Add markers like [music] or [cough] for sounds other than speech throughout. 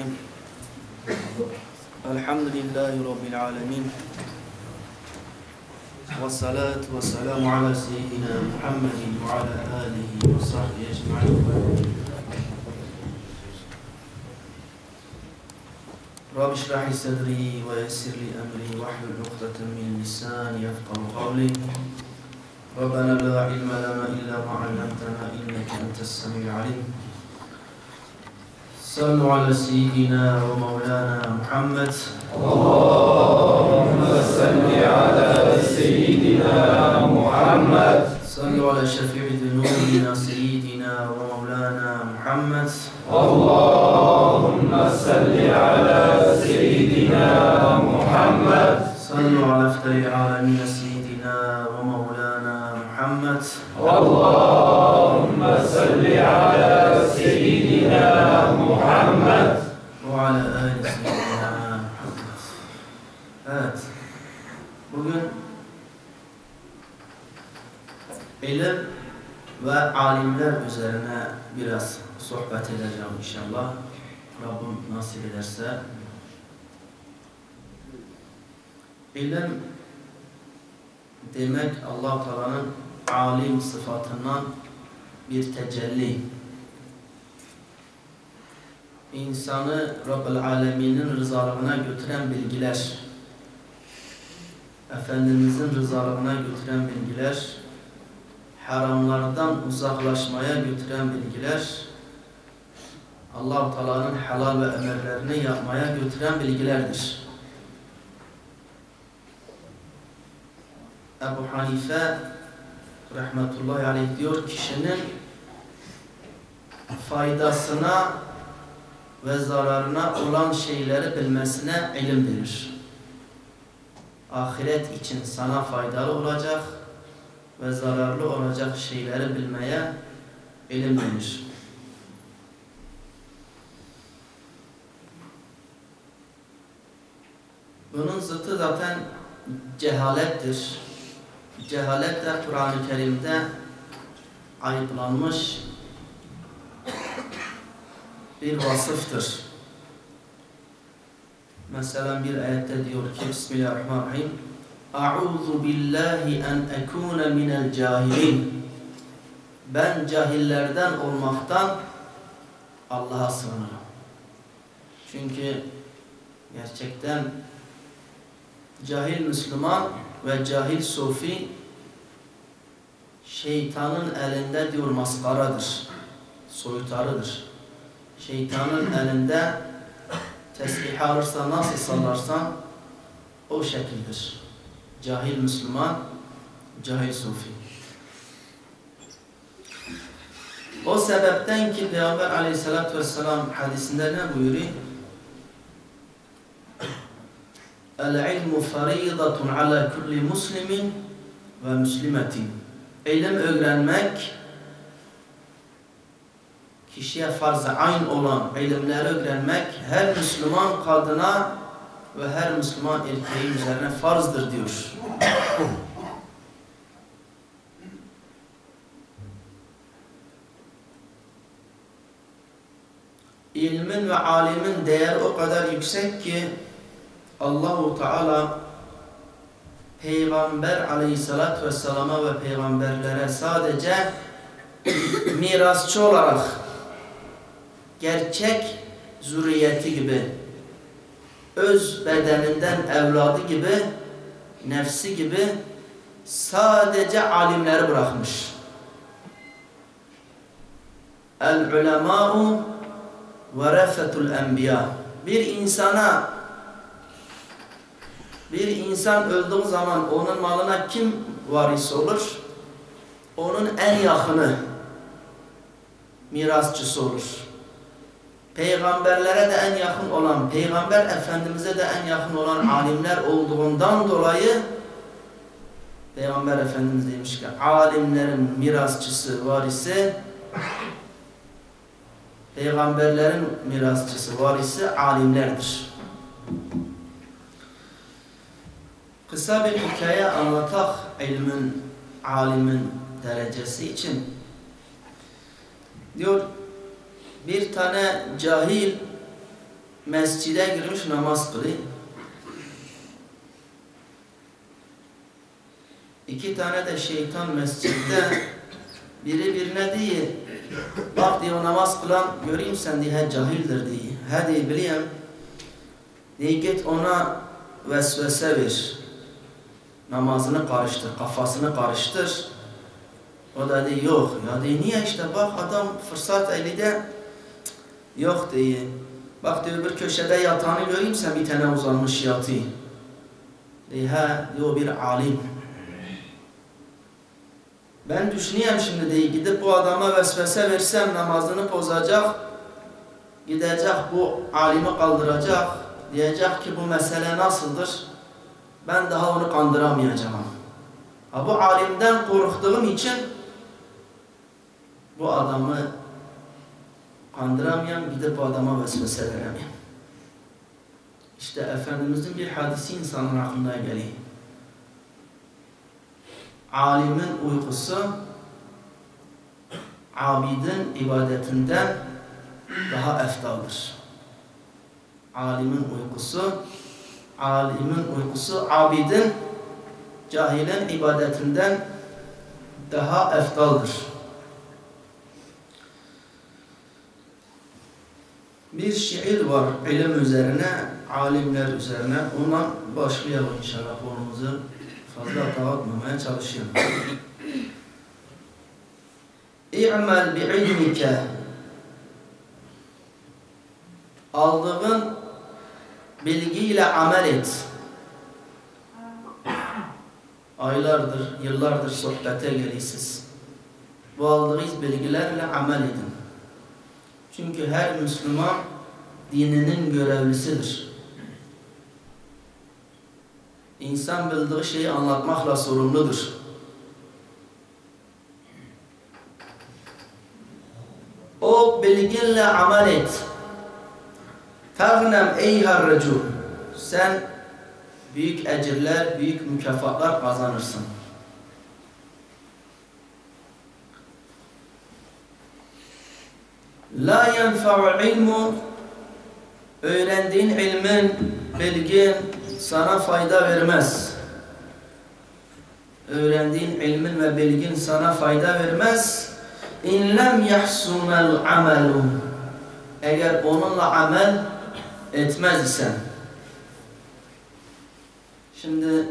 الرحيم. الحمد لله رب العالمين. والصلاة والسلام على سيدنا محمد وعلى آله وصحبه أجمعين. رب اشرح لي صدري ويسر لي أمري واحلل عقدة من لساني يفقه قولي. ربنا لا علم لنا إلا ما علمتنا إنك أنت السميع العليم. صلوا على سيدنا ومولانا محمد. اللهم صل على سيدنا محمد. صلوا على شفيع ذنوبنا سيدنا ومولانا محمد. اللهم صل على سيدنا محمد. صلوا على افتر العالمين سيدنا ومولانا محمد. اللهم صل على ala Evet. Bugün ilim ve alimler üzerine biraz sohbet edeceğim inşallah. Rabbim nasip ederse. İlim demek Allah-u Teala'nın alim sıfatından bir tecelli. İnsanı Rabbel Alemin'in rızalığına götüren bilgiler. Efendimizin rızalığına götüren bilgiler. Haramlardan uzaklaşmaya götüren bilgiler. allah Teala'nın helal ve emirlerini yapmaya götüren bilgilerdir. Ebu Hanife rahmetullahi aleyh diyor kişinin faydasına ve zararına olan şeyleri bilmesine ilim verir. Ahiret için sana faydalı olacak ve zararlı olacak şeyleri bilmeye ilim verir. Bunun zıttı zaten cehalettir. Cehalet de Kur'an-ı Kerim'de ayıplanmış bir vasıftır. Mesela bir ayette diyor ki Bismillahirrahmanirrahim A'udhu billahi en ekune minel cahilin Ben cahillerden olmaktan Allah'a sığınırım. Çünkü gerçekten cahil Müslüman ve cahil Sufi şeytanın elinde diyor maskaradır, soytarıdır. Şeytanın elinde tesbih alırsan nasıl sallarsan o şekildir. Cahil Müslüman, cahil Sufi. O sebepten ki Peygamber aleyhissalatü vesselam hadisinde ne buyuruyor? El-ilmu faridatun ala kulli muslimin ve muslimetin. İlim öğrenmek kişiye farz-ı ayn olan ilimleri öğrenmek her Müslüman kadına ve her Müslüman erkeği üzerine farzdır diyor. İlmin ve alimin değeri o kadar yüksek ki Allahu Teala Peygamber aleyhissalatü vesselama ve peygamberlere sadece [coughs] mirasçı olarak gerçek zürriyeti gibi öz bedeninden evladı gibi nefsi gibi sadece alimleri bırakmış. El ulemâ'u verefetul enbiya bir insana bir insan öldüğü zaman onun malına kim varis olur? Onun en yakını mirasçısı olur. Peygamberlere de en yakın olan, Peygamber Efendimiz'e de en yakın olan alimler olduğundan dolayı Peygamber Efendimiz demiş ki alimlerin mirasçısı, varisi Peygamberlerin mirasçısı, varisi alimlerdir. Kısa bir hikaye anlatak ilmin, alimin derecesi için. Diyor bir tane cahil mescide girmiş namaz kılıyor. İki tane de şeytan mescitte biri birine diyor bak diyor namaz kılan göreyim sen diye he cahildir diye. He diye bileyim. Diye git ona vesvese ver. Namazını karıştır, kafasını karıştır. O da diyor yok. Ya diyor niye işte bak adam fırsat elinde yok diyor. Bak diyor bir köşede yatağını göreyim sen bir tane uzanmış yatıyor. Diyor he diyor bir alim. Ben düşünüyorum şimdi diye gidip bu adama vesvese versem namazını bozacak. Gidecek bu alimi kaldıracak. Diyecek ki bu mesele nasıldır? Ben daha onu kandıramayacağım. Ha, bu alimden korktuğum için bu adamı kandıramıyorum, gidip bu adama vesvese veremiyorum. İşte Efendimizin bir hadisi insanın aklına geliyor. Alimin uykusu abidin ibadetinden daha eftaldır. Alimin uykusu alimin uykusu abidin cahilin ibadetinden daha eftaldır. Bir şiir var ilim üzerine, alimler üzerine. Ondan başlayalım inşallah konumuzu fazla dağıtmamaya çalışıyorum. İ'mel bi'ilmike aldığın bilgiyle amel et. Aylardır, yıllardır sohbete gelirsiniz. Bu aldığınız bilgilerle amel edin. Çünkü her Müslüman dininin görevlisidir. İnsan bildiği şeyi anlatmakla sorumludur. O bilginle amel et. Fagnem eyhar recul. Sen büyük ecirler, büyük mükafatlar kazanırsın. La yenfa'u ilmu öğrendiğin ilmin, bilgin sana fayda vermez. Öğrendiğin ilmin ve bilgin sana fayda vermez. İn lem yahsunel amelu eğer onunla amel etmez isen şimdi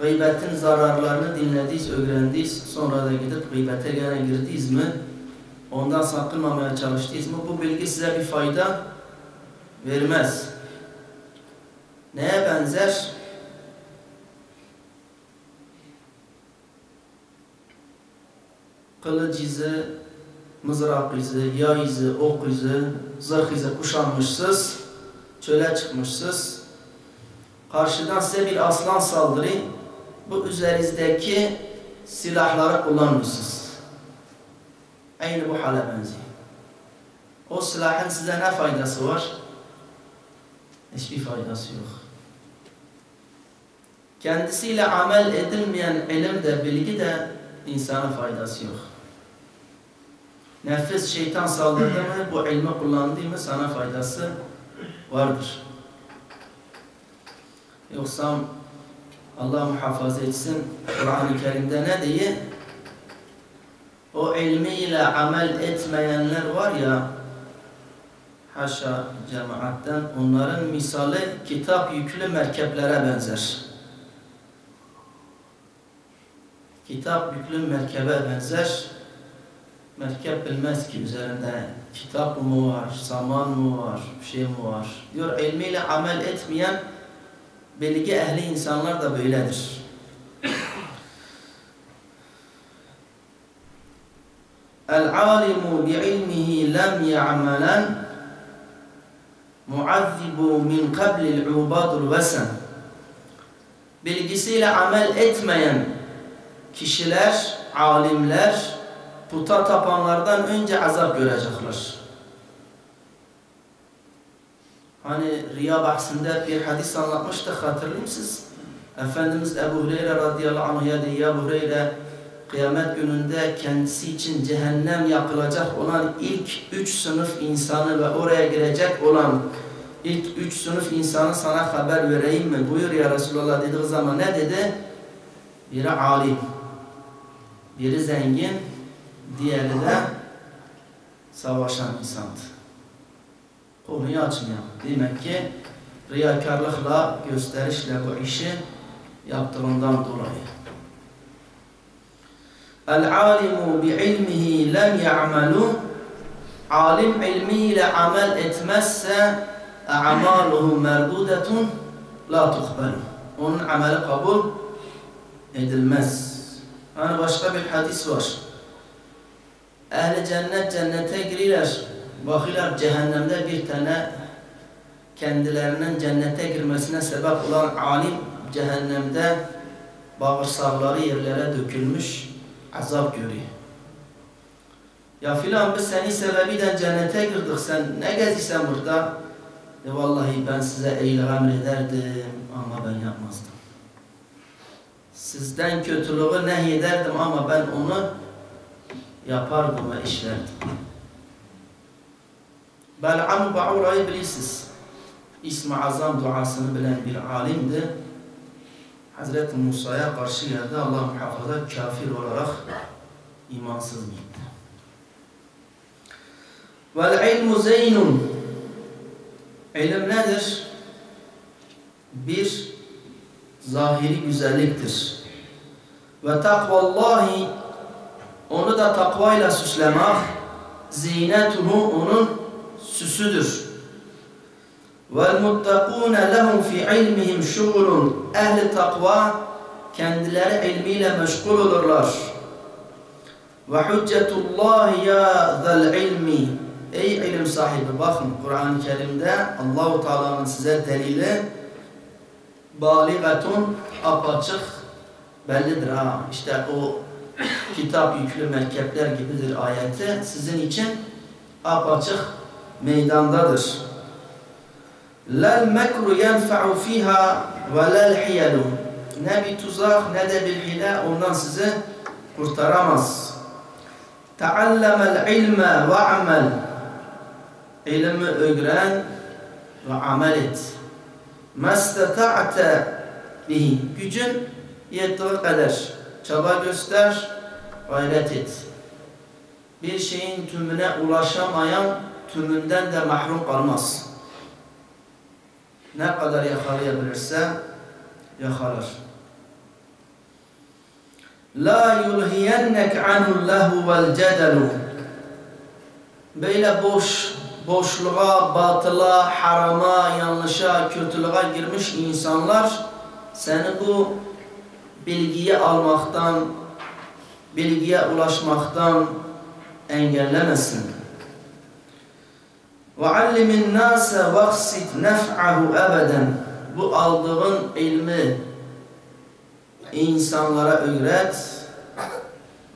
gıybetin zararlarını dinlediyiz, öğrendiyiz sonra da gidip gıybete gene girdiyiz mi ondan sakınmamaya çalıştıyız mı bu bilgi size bir fayda vermez. Neye benzer? Kılıç izi, mızrak izi, yay izi, ok izi, zırh izi kuşanmışsınız, çöle çıkmışsınız. Karşıdan size bir aslan saldırı, bu üzerinizdeki silahları kullanmışsınız. Aynı bu hale benziyor. O silahın size ne faydası var? Hiçbir faydası yok. Kendisiyle amel edilmeyen ilim de bilgi de insana faydası yok. Nefis şeytan saldırdı mı, bu ilmi kullandı mı sana faydası vardır. Yoksa Allah muhafaza etsin Kur'an-ı Kerim'de ne diye o ilmiyle amel etmeyenler var ya haşa cemaatten onların misali kitap yüklü merkeplere benzer. Kitap yüklü merkebe benzer. Merkep bilmez ki üzerinde kitap mı var, saman mı var, bir şey mi var. Diyor ilmiyle amel etmeyen bilgi ehli insanlar da böyledir. El-alimu bi'ilmihi lem ya'melen muazzibu min qablil ubadur vesen bilgisiyle amel etmeyen kişiler, alimler puta tapanlardan önce azap görecekler. Hani riya bahsinde bir hadis anlatmıştık hatırlıyor musunuz? Efendimiz Ebu Hureyre radıyallahu anh ya diye ya Hureyre kıyamet gününde kendisi için cehennem yakılacak olan ilk üç sınıf insanı ve oraya girecek olan ilk üç sınıf insanı sana haber vereyim mi? Buyur ya Resulallah dediği zaman ne dedi? Biri alim, biri zengin, diğeri de savaşan insandı. Konuyu açmıyor. Demek ki riyakarlıkla, gösterişle bu işi yaptığından dolayı. El-alimu bi'ilmihi lem ya'malu Alim ilmiyle amel etmezse a'maluhu merdudetun la tuhbelu. Onun ameli kabul edilmez. Hani başka bir hadis var. Ehli cennet cennete girirler. Bakırlar cehennemde bir tane kendilerinin cennete girmesine sebep olan alim cehennemde bağırsakları yerlere dökülmüş azap görüyor. Ya filan biz seni sebebiyle cennete girdik sen ne geziysen burada? E vallahi ben size iyilik emrederdim ama ben yapmazdım. Sizden kötülüğü nehyederdim ama ben onu yapardım ve işlerdim. Bel'am Ba'ura'yı bilirsiniz. İsmi Azam duasını bilen bir alimdi. Hazreti Musa'ya karşı geldi. Allah muhafaza kafir olarak imansız gitti. Vel ilmu zeynun. İlim nedir? Bir zahiri güzelliktir. Ve takvallahi onu da takvayla süslemek zinetuhu onun süsüdür. Muttakune lehum fi ilmihim şugulun. Ehli takva kendileri ilmiyle meşgul olurlar. Ve hüccetullahi ya zel ilmi. Ey ilim sahibi bakın Kur'an-ı Kerim'de Allahu Teala'nın size delili baligatun apaçık bellidir ha. İşte o kitap yüklü merkepler gibidir ayeti sizin için apaçık meydandadır. Lel mekru yenfa'u fiha ve lel hiyelu. Ne bir tuzak ne de bir hile ondan sizi kurtaramaz. Teallemel ilme ve amel. İlmi öğren ve amel et. Mesteta'te bihi. Gücün yettiği kadar çaba göster, gayret et. Bir şeyin tümüne ulaşamayan tümünden de mahrum kalmaz. Ne kadar yakalayabilirse yakalar. La yulhiyennek anul lehu vel cedelu. Böyle boş, boşluğa, batıla, harama, yanlışa, kötülüğe girmiş insanlar seni bu bilgiyi almaktan, bilgiye ulaşmaktan engellemesin. Ve allimin nase vaksit nef'ahu ebeden. Bu aldığın ilmi insanlara öğret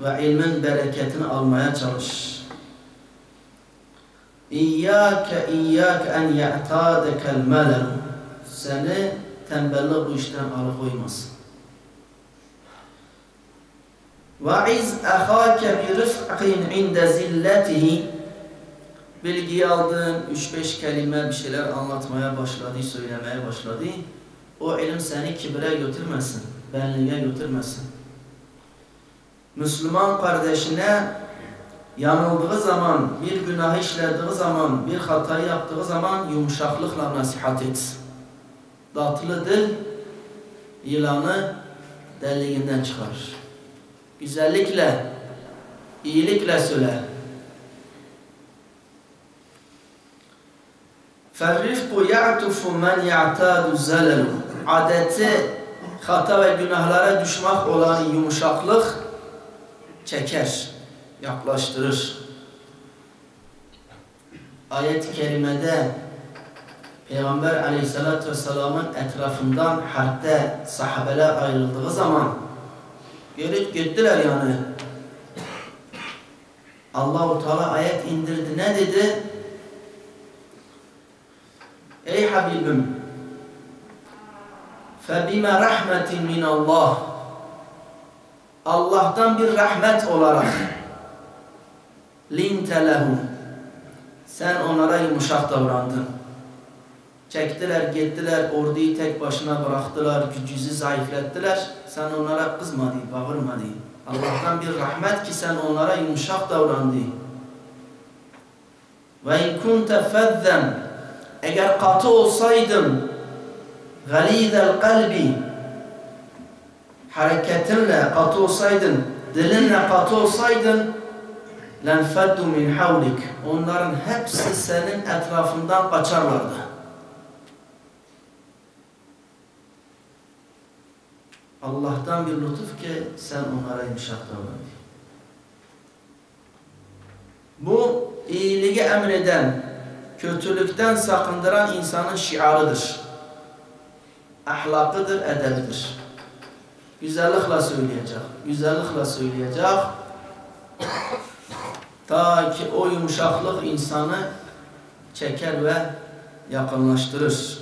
ve ilmin bereketini almaya çalış. İyyâke iyyâke en ye'tâdekel melel. Seni tembellik bu işten alıkoymasın. Ve iz ehâke bi rif'in inde Bilgiyi aldın, üç beş kelime bir şeyler anlatmaya başladı, söylemeye başladı. O ilim seni kibire götürmesin, benliğe götürmesin. Müslüman kardeşine yanıldığı zaman, bir günah işlediği zaman, bir hatayı yaptığı zaman yumuşaklıkla nasihat et. Tatlı dil yılanı deliğinden çıkarır. Güzellikle, iyilikle söyle. فَالرِّفْقُ يَعْتُفُ مَنْ يَعْتَادُ زَلَلُ Adeti hata ve günahlara düşmek olan yumuşaklık çeker, yaklaştırır. Ayet-i kerimede Peygamber aleyhissalatü vesselamın etrafından harpte sahabeler ayrıldığı zaman gelip gittiler yani. Allahu Teala ayet indirdi. Ne dedi? Ey Habibim فَبِمَ رَحْمَةٍ مِنَ اللّٰهِ Allah'tan bir rahmet olarak linte lehum sen onlara yumuşak davrandın. Çektiler, gittiler, orduyu tek başına bıraktılar, gücünüzü zayıflettiler. Sen onlara kızmadı, bağırmadı. Allah'tan bir rahmet ki sen onlara yumuşak davrandı. Ve in kunte fezzen eğer katı olsaydın galizel kalbi hareketinle katı olsaydın dilinle katı olsaydın lenfeddu min havlik onların hepsi senin etrafından kaçarlardı. Allah'tan bir lütuf ki sen onlara yumuşak davran. Bu iyiliği emreden, kötülükten sakındıran insanın şiarıdır. Ahlakıdır, edebidir. Güzellikle söyleyecek, güzellikle söyleyecek. Ta ki o yumuşaklık insanı çeker ve yakınlaştırır.